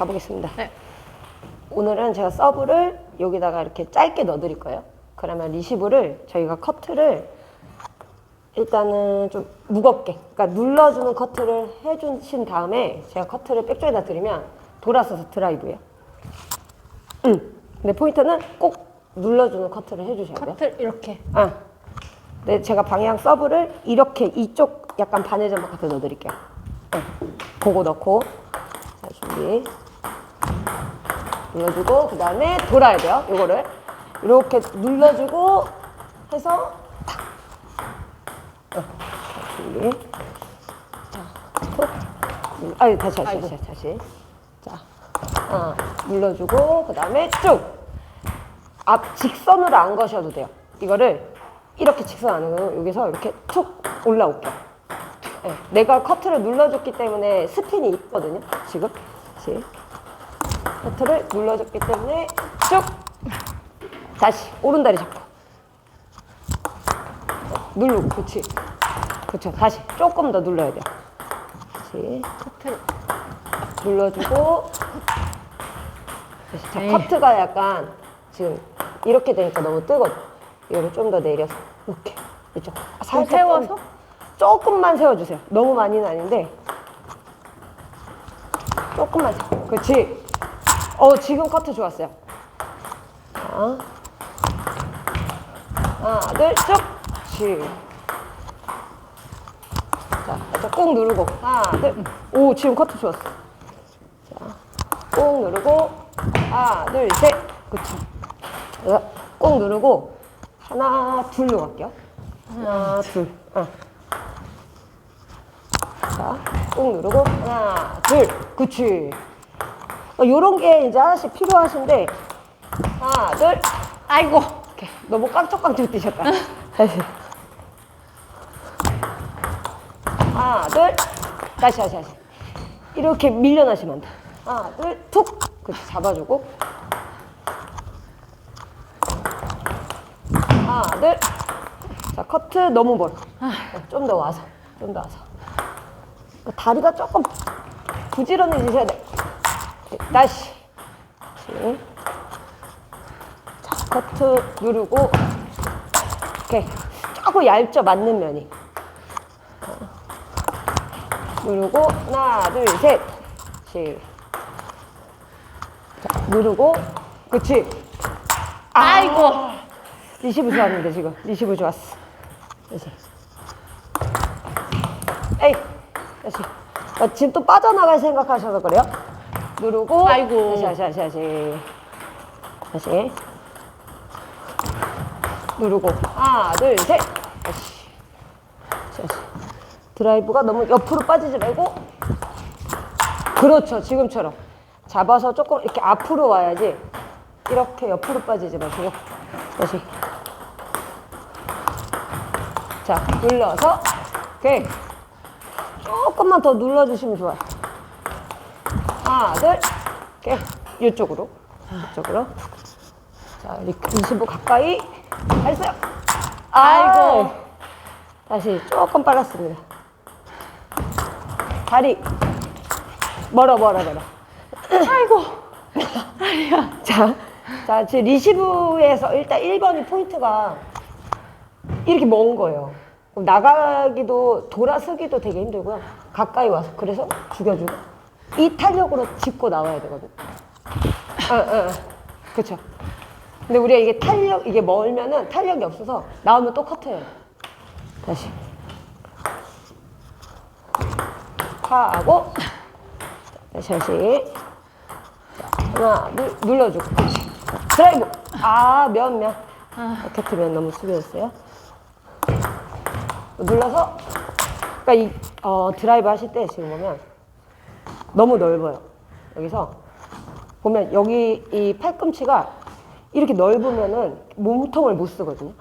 가보겠습니다. 네. 오늘은 제가 서브를 여기다가 이렇게 짧게 넣어드릴 거예요. 그러면 리시브를 저희가 커트를 일단은 좀 무겁게, 그러니까 눌러주는 커트를 해주신 다음에 제가 커트를 백쪽에다 드리면 돌아서서 드라이브예요. 음. 근데 포인트는 꼭 눌러주는 커트를 해주셔야 돼요. 커트 이렇게. 아. 네, 제가 방향 서브를 이렇게 이쪽 약간 바늘 점막 같아 넣어드릴게요. 네. 그거 넣고 자 준비 눌러주고 그 다음에 돌아야 돼요. 이거를 이렇게 눌러주고 해서 탁. 어. 자, 준비. 자, 톡. 눌- 아니 다시 다시 아이고. 다시 다시. 자, 어, 눌러주고 그 다음에 쭉. 앞 직선으로 안 거셔도 돼요. 이거를 이렇게 직선 안 하고 여기서 이렇게 툭 올라올게요. 네, 내가 커트를 눌러줬기 때문에 스핀이 있거든요. 지금 다시 커트를 눌러줬기 때문에 쭉 다시 오른 다리 잡고 누르고 그렇지 그렇죠 다시 조금 더 눌러야 돼요. 다시 커트. 눌러주고 다시. 자, 에이. 커트가 약간 지금 이렇게 되니까 너무 뜨거든. 이거를 좀 더 내려서 이렇게 이쪽 살짝 세워서? 좀- 조금만 세워주세요. 너무 많이는 아닌데 조금만 세워. 그렇지. 어 지금 커트 좋았어요. 자, 하나 둘쭉 그렇지. 자, 살짝 꾹 누르고 하나 둘. 오 지금 커트 좋았어. 꾹 누르고 하나 둘 셋 그쵸 자, 꾹 누르고 하나 둘로 갈게요 하나 둘 어. 자 꾹 누르고 하나 둘 그치 어, 요런 게 이제 하나씩 필요하신데. 하나 둘. 아이고. 오케이. 너무 깡총깡총 뛰셨다. 다시. 하나 둘. 다시 다시 다시. 이렇게 밀려나시면 안 돼. 하나 둘툭. 그렇지 잡아주고. 하나 둘자 커트 너무 멀어. 좀 더 와서. 좀 더 와서. 그 다리가 조금 부지런해지셔야 돼 다시. 자 커트 누르고 오케이 조금 얇죠 맞는 면이. 누르고 하나 둘셋. 그렇지 자 누르고 그렇지 아이고. 리시브 좋았는데 지금. 리시브 좋았어. 다시 에이 다시. 나 지금 또 빠져나갈 생각하셔서 그래요 누르고 아이고. 다시 다시 다시 다시. 다시. 누르고. 하나 둘셋. 다시. 다시 다시. 드라이브가 너무 옆으로 빠지지 말고. 그렇죠 지금처럼. 잡아서 조금 이렇게 앞으로 와야지. 이렇게 옆으로 빠지지 마시고. 다시. 자 눌러서. 오케이. 조금만 더 눌러주시면 좋아요 하나 둘 오케이 이쪽으로 이쪽으로 자 리- 리시브 가까이 했어요 아이고. 다시 조금 빨랐습니다 다리 멀어 멀어 멀어 아이고. 자, 자, 지금 리시브에서 일단 1번이 포인트가 이렇게 먼 거예요. 그럼 나가기도, 돌아서기도 되게 힘들고요. 가까이 와서, 그래서 죽여주고. 이 탄력으로 짚고 나와야 되거든. 어, 어, 어. 그쵸. 근데 우리가 이게 탄력, 이게 멀면은 탄력이 없어서 나오면 또 커트해요. 다시. 하고, 다시, 다시. 하나, 둘, 눌러주고. 그렇지. 드라이브. 아, 면, 면. 이렇게 면 너무 수비였어요. 눌러서. 그러니까 이, 어, 드라이브 하실 때 지금 보면 너무 넓어요. 여기서. 보면 여기 이 팔꿈치가 이렇게 넓으면은 몸통을 못 쓰거든요.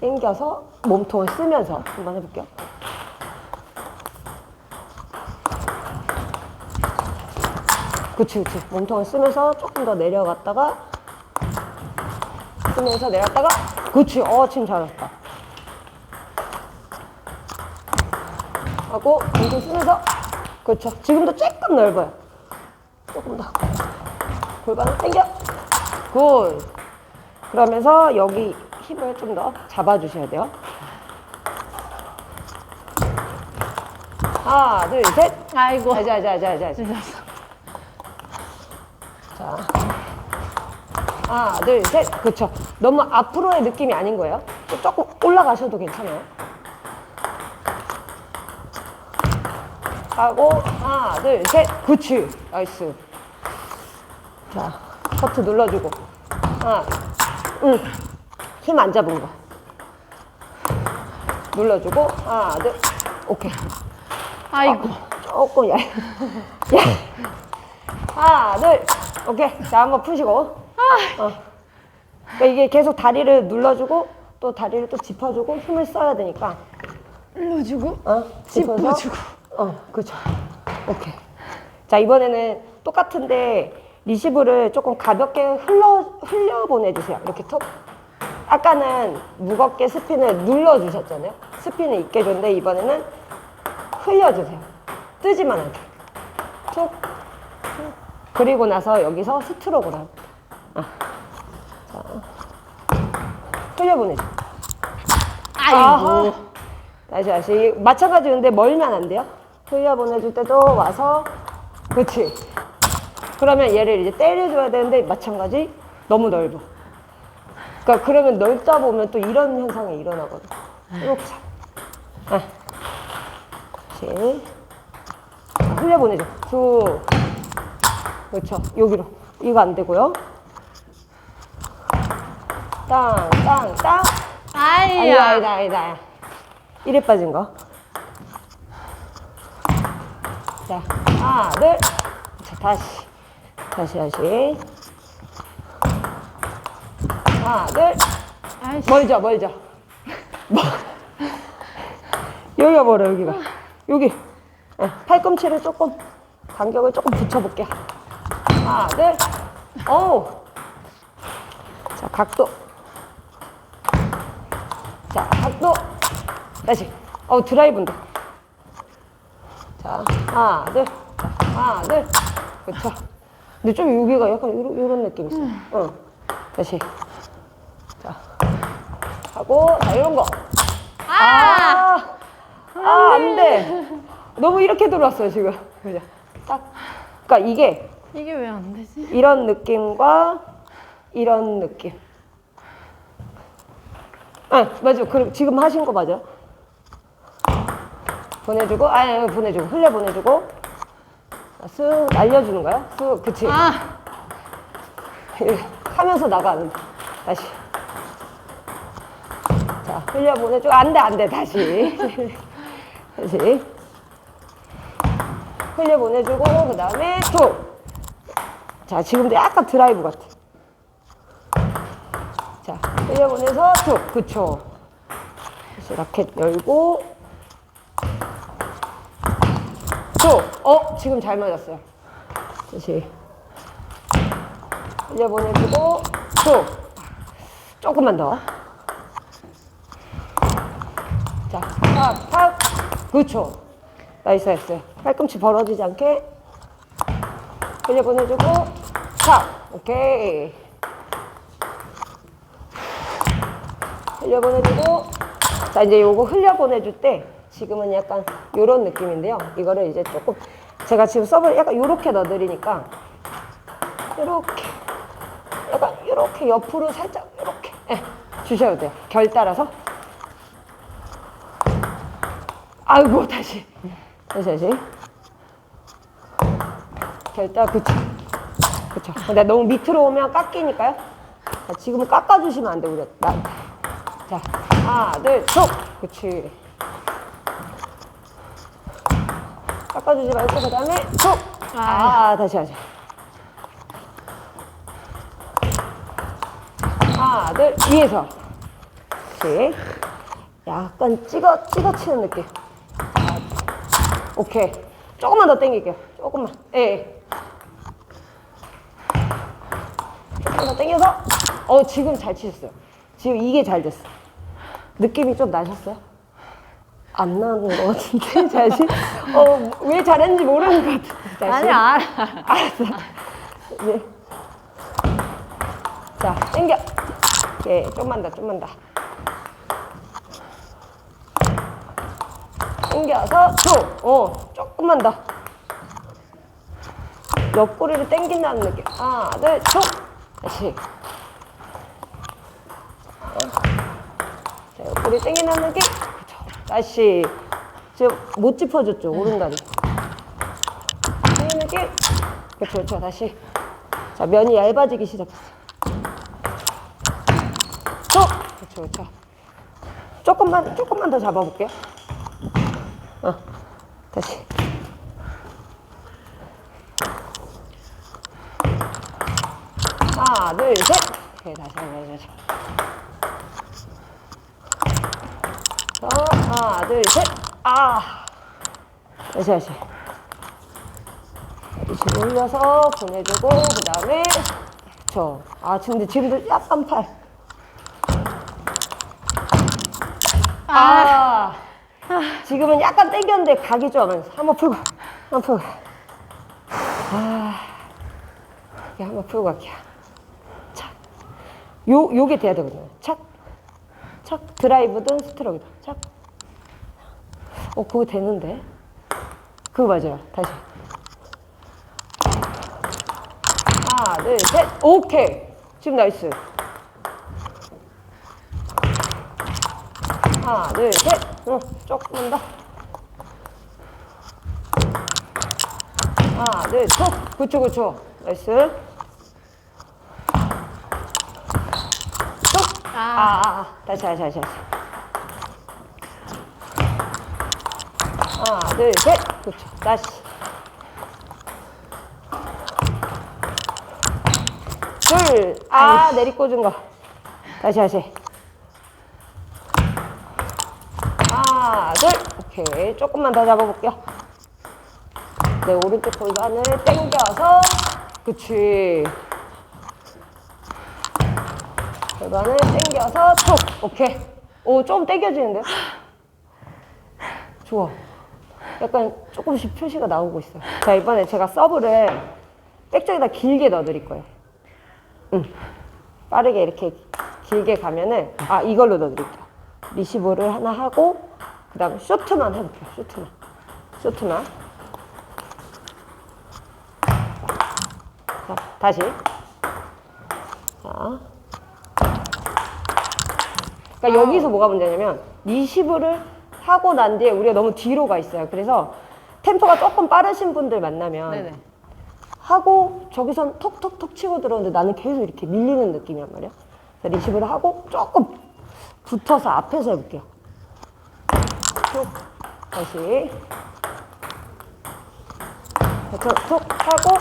당겨서 몸통을 쓰면서 한번 해볼게요. 그치, 그치. 몸통을 쓰면서 조금 더 내려갔다가, 쓰면서 내렸다가, 그치. 어, 지금 잘했다. 하고, 몸통 쓰면서, 그렇죠. 지금도 조금 넓어요. 조금 더. 골반을 당겨. 굿. 그러면서 여기 힘을 좀 더 잡아주셔야 돼요. 하나, 둘, 셋. 아이고. 자, 자, 자, 자, 자. 자. 하나, 둘, 셋. 그렇죠. 너무 앞으로의 느낌이 아닌 거예요. 또 조금 올라가셔도 괜찮아요. 하고 하나, 둘, 셋. 그렇지. 나이스. 자, 커트 눌러주고. 하나, 응. 힘안 잡은 거. 눌러주고 하나, 둘. 오케이. 아이고. 조금 얇. 얇. 하나, 둘. 오케이. 자, 한번 푸시고. 어. 그러니까 이게 계속 다리를 눌러주고 또 다리를 또 짚어주고 힘을 써야 되니까. 눌러주고. 어? 짚어서. 짚어주고. 어, 그렇죠. 오케이. 자, 이번에는 똑같은데 리시브를 조금 가볍게 흘러, 흘려 보내주세요. 이렇게 톡. 아까는 무겁게 스핀을 눌러주셨잖아요. 스핀을 있게 해줬는데 이번에는 흘려주세요. 뜨지만 않게. 툭. 툭. 그리고 나서 여기서 스트로크를 합니다. 아. 자. 흘려보내죠. 아이고. 아하. 다시 다시 마찬가지인데 멀면 안 돼요. 흘려 보내줄 때도 와서 그렇지. 그러면 얘를 이제 때려줘야 되는데 마찬가지 너무 넓어. 그러니까 그러면 넓다 보면 또 이런 현상이 일어나거든. 이렇게 잡. 아. 다시 흘려 보내줘. 쭉. 그렇죠. 여기로. 이거 안 되고요. 땅, 땅, 땅. 아니다, 아이야. 아니다, 아니다. 이래 빠진 거. 자, 하나, 둘. 자, 다시. 다시, 다시. 하나, 둘. 아이씨. 멀죠, 멀죠. 뭐. 여기가 멀어, 여기가. 여기. 네, 팔꿈치를 조금, 간격을 조금 붙여볼게요. 하나, 둘. 어우. 자, 각도. 자, 각도. 다시. 어, 드라이브인데. 자, 하나, 둘. 자, 하나, 둘. 그쵸. 근데 좀 여기가 약간 요런, 요런 느낌 있어요. 응. 다시. 자. 하고, 자, 이런 거. 아! 아, 안 돼. 너무 이렇게 들어왔어요, 지금. 그죠? 딱. 그니까 이게 이게 왜 안 되지? 이런 느낌과 이런 느낌. 아, 맞아. 그 지금 하신 거 맞아. 보내주고, 아니, 보내주고, 흘려 보내주고, 자, 쓱 날려주는 거야. 쓱, 그치. 아. 하면서 나가는. 다시. 자, 흘려 보내주고, 안 돼, 안 돼, 다시. 다시. 흘려 보내주고, 그 다음에 툭. 자, 지금도 약간 드라이브 같아. 자, 흘려 보내서 툭. 그쵸. 다시 라켓 열고. 툭. 어, 지금 잘 맞았어요. 다시. 흘려보내주고, 툭. 조금만 더. 자, 팍, 팍. 그쵸. 나이스, 나이스. 팔꿈치 벌어지지 않게. 흘려보내주고 자 오케이 흘려보내주고 자 이제 요거 흘려보내줄 때 지금은 약간 요런 느낌인데요. 이거를 이제 조금 제가 지금 서브를 약간 요렇게 넣어드리니까 요렇게 약간 요렇게 옆으로 살짝 요렇게 예, 주셔도 돼요. 결 따라서. 아이고 다시 다시 다시. 결단 그쵸. 그쵸. 근데 너무 밑으로 오면 깎이니까요. 자, 지금은 깎아주시면 안돼 우리 나한테 자 하나 둘쭉. 그치 깎아주지 말고 그 다음에 툭 아 다시 하자 하나 둘 위에서 그치 약간 찍어 찍어 치는 느낌 오케이. 조금만 더 당길게요. 조금만. 예. 예. 조금 더 당겨서. 어, 지금 잘 치셨어요. 지금 이게 잘 됐어. 느낌이 좀 나셨어요? 안 나는 것 같은데 자신? 어왜 잘했는지 모르는 것 같은데 자신? 아니 알아. 알았어. 네. 자 당겨. 예 좀만 더 좀만 더. 당겨서 줘어 조금만 더. 옆구리를 당긴다는 느낌. 하나 둘줘. 다시. 자, 옆구리 당긴다는 느낌 다시 지금 못 짚어줬죠 오른다리. 당기는 느낌 그렇죠 그렇죠 다시. 자 면이 얇아지기 시작했어. 쭉 그렇죠 그렇죠. 조금만 조금만 더 잡아볼게요. 어 다시. 하나 둘 셋. 오케이 다시 다시 다시 어, 하나 둘 셋 아. 다시 다시. 다시 올려서 보내주고 그 다음에 저 아 근데 지금도 약간 팔. 아, 지금은 약간 당겼는데 각이 좀 하면서 한번 풀고 한번 풀고. 아. 이렇게 한번 풀고 갈게요. 착 요, 요게 돼야 되거든요. 착 착 드라이브든 스트로크든 착 어, 그거 되는데 그거 맞아요 다시 하나 둘 셋 오케이 지금 나이스 하나, 둘, 셋. 응, 조금만 더. 하나, 둘, 툭. 그쵸, 그쵸. 나이스. 아, 아, 아. 다시, 다시, 다시. 다시. 하나, 둘, 셋. 그쵸. 다시. 둘. 아, 내리꽂은 거. 다시, 다시. 하나, 둘. 오케이. 조금만 더 잡아볼게요. 네, 오른쪽 골반을 당겨서. 그치. 골반을 당겨 서 툭. 오케이. 오, 좀 당겨지는데요? 좋아. 약간 조금씩 표시가 나오고 있어요. 자, 이번에 제가 서브를 백쪽에다 길게 넣어드릴 거예요. 응. 빠르게 이렇게 길게 가면은, 아, 이걸로 넣어드릴게요. 리시브를 하나 하고, 그 다음에 쇼트만 해볼게요. 쇼트만. 쇼트만. 자, 다시. 자. 그러니까 여기서 뭐가 문제냐면, 리시브를 하고 난 뒤에 우리가 너무 뒤로 가 있어요. 그래서 템포가 조금 빠르신 분들 만나면, 네네. 하고 저기선 톡톡톡 치고 들어오는데 나는 계속 이렇게 밀리는 느낌이란 말이야. 그래서 리시브를 하고 조금 붙어서 앞에서 해볼게요. 툭 다시 툭, 툭 하고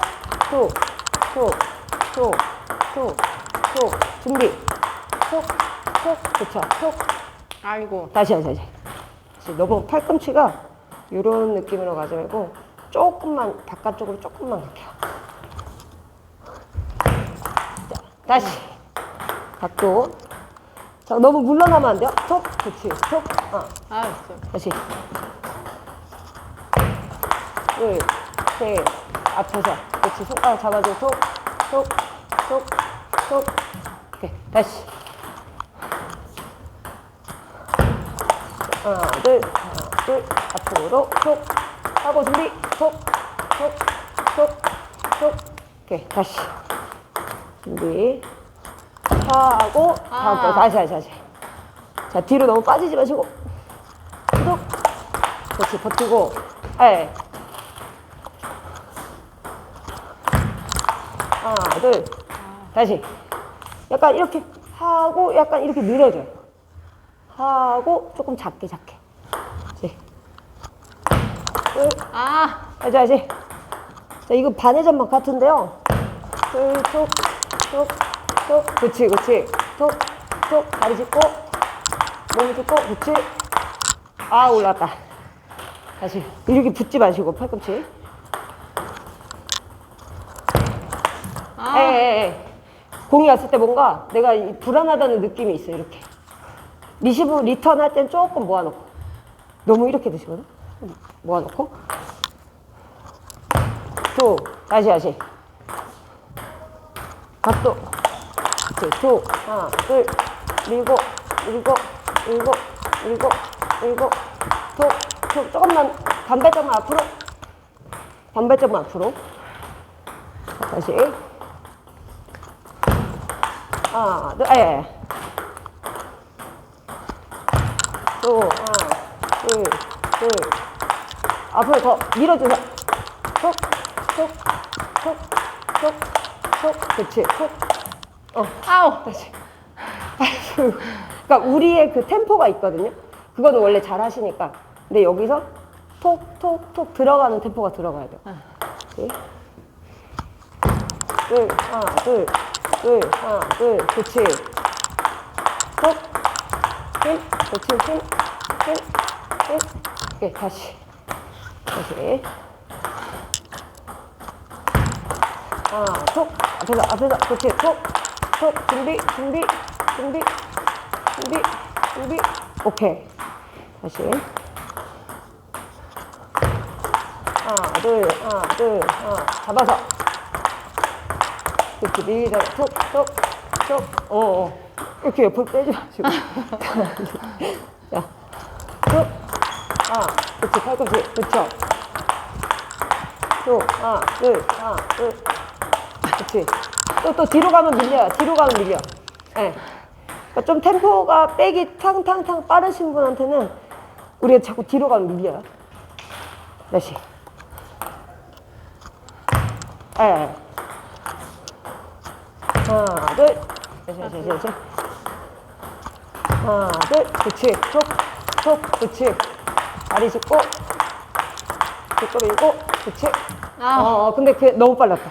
툭툭툭툭툭 준비 툭 툭 그쵸 툭 아이고. 다시 다시 다시. 너무 팔꿈치가 이런 느낌으로 가지 말고 조금만 바깥쪽으로 조금만 갈게요 자, 다시. 각도. 자 너무 물러나면 안 돼요. 톡. 그렇지. 톡. 어. 알았어. 다시. 둘셋. 앞에서. 그렇지. 손가락 잡아주고 톡 톡 톡 톡. 오케이. 다시 하나 둘 하나 둘. 앞으로 톡. 하고 준비. 톡톡톡톡. 오케이 다시. 준비. 하고 하고 아. 다시 다시 다시. 자 뒤로 너무 빠지지 마시고. 톡. 그렇지 버티고. 예. 하나 둘. 다시. 약간 이렇게 하고 약간 이렇게 늘어져요 하고 조금 작게 작게. 둘 아. 다시 다시 자 이거 반의 전막 같은데요? 둘툭툭툭 그치 그치 툭툭 다리 짚고 몸 짚고 그치 아 올라왔다. 다시. 이렇게 붙지 마시고 팔꿈치. 아. 예. 공이 왔을 때 뭔가 내가 이 불안하다는 느낌이 있어요, 이렇게. 리시브 리턴 할 땐 조금 모아놓고. 너무 이렇게 드시거든? 모아놓고. 툭. 다시, 다시. 각도. 툭. 하나, 둘. 밀고, 밀고, 밀고, 밀고, 밀고. 툭, 툭. 조금만, 반발짝만 앞으로. 반발짝만 앞으로. 다시. 하나, 둘, 예. 또, 하나, 둘, 둘. 앞으로 더 밀어주세요. 톡, 톡, 톡, 톡, 톡. 그렇지. 톡. 어, 아우. 다시. 아이고. 그러니까 우리의 그 템포가 있거든요. 그거는 원래 잘 하시니까. 근데 여기서 톡, 톡, 톡 들어가는 템포가 들어가야 돼요. 오케이. 둘, 하나, 둘, 둘, 하나, 둘, 그렇지. 톡, 힘, 그렇지, 힘, 힘, 힘. 오케이, 다시. 다시. 하나, 톡, 앞에서, 앞에서, 그렇지, 톡, 톡, 준비, 준비, 준비, 준비, 준비. 오케이. 다시. 하나, 둘, 하나, 둘, 하나, 잡아서. 이렇게 밀자, 톡, 톡, 톡, 어, 어. 이렇게 옆으로 빼지 마시고. 자, 톡, 하나, 그렇지, 팔꿈치, 그렇죠. 톡, 하나, 둘, 하나, 둘. 그렇지. 또, 또 뒤로 가면 밀려요. 뒤로 가면 밀려. 예. 그러니까 좀 템포가 빼기 탕탕탕 빠르신 분한테는 우리가 자꾸 뒤로 가면 밀려요. 다시. 예. 예. 하나, 둘. 다시, 다시, 다시. 하나, 둘. 그렇지. 톡, 톡. 그렇지. 다리 짚고. 밀고. 그렇지. 아. 어, 어, 근데 그게 너무 빨랐다.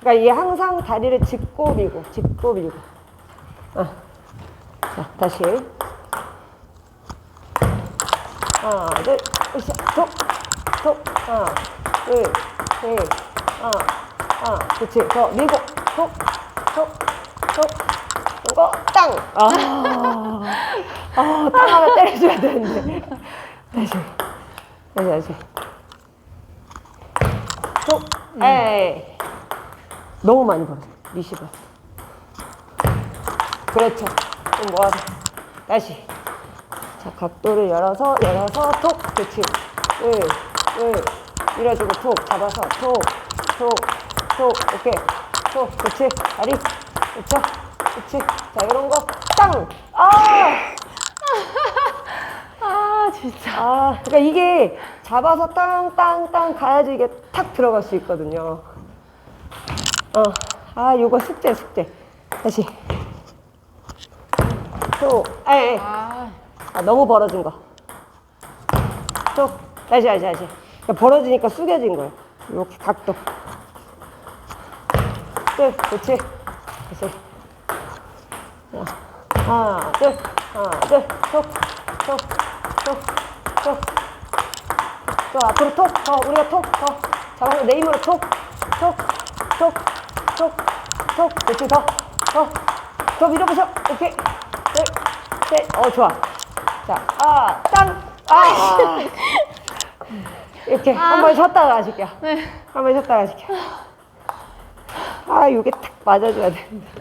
그러니까 이게 항상 다리를 짚고 밀고, 짚고 밀고. 어. 자, 다시. 하나, 둘, 으쌰, 톡, 톡, 하나, 둘, 셋, 하나, 하나, 그치. 더 밀고, 톡, 톡, 톡, 이거 땅! 아, 아, 땅 하나 때려줘야 되는데. 다시, 다시, 다시. 톡, 에이. 너무 많이 벌었어, 리시브. 그렇죠. 좀 모아서. 다시. 자, 각도를 열어서, 열어서, 톡. 그렇지. 둘, 둘. 밀어주고, 톡. 잡아서, 톡, 톡, 톡. 오케이. 톡. 그렇지. 다리. 그렇죠. 그렇지. 자, 이런 거. 땅! 아! 아, 진짜. 아, 그러니까 이게 잡아서 땅, 땅, 땅 가야지 이게 탁 들어갈 수 있거든요. 어, 아, 요거 숙제, 숙제. 다시. 또, 에이, 아. 아, 너무 벌어진 거. 또, 다시, 다시, 다시. 그러니까 벌어지니까 숙여진 거예요. 이렇게 각도. 둘, 그렇지. 다시. 자, 하나, 둘, 하나, 둘, 톡, 톡, 톡, 톡. 또 앞으로 톡, 더, 우리가 톡, 더. 잡아서 내 힘으로 톡, 톡, 톡, 톡, 톡. 그렇지, 더, 더. 더 밀어보셔. 오케이. 둘, 셋. 어, 좋아. 자, 아, 땅. 아, 이렇게 한번 쉬었다가 가실게요. 네. 한번 쉬었다가 가실게요. 아, 이게 탁 맞아줘야 되는데.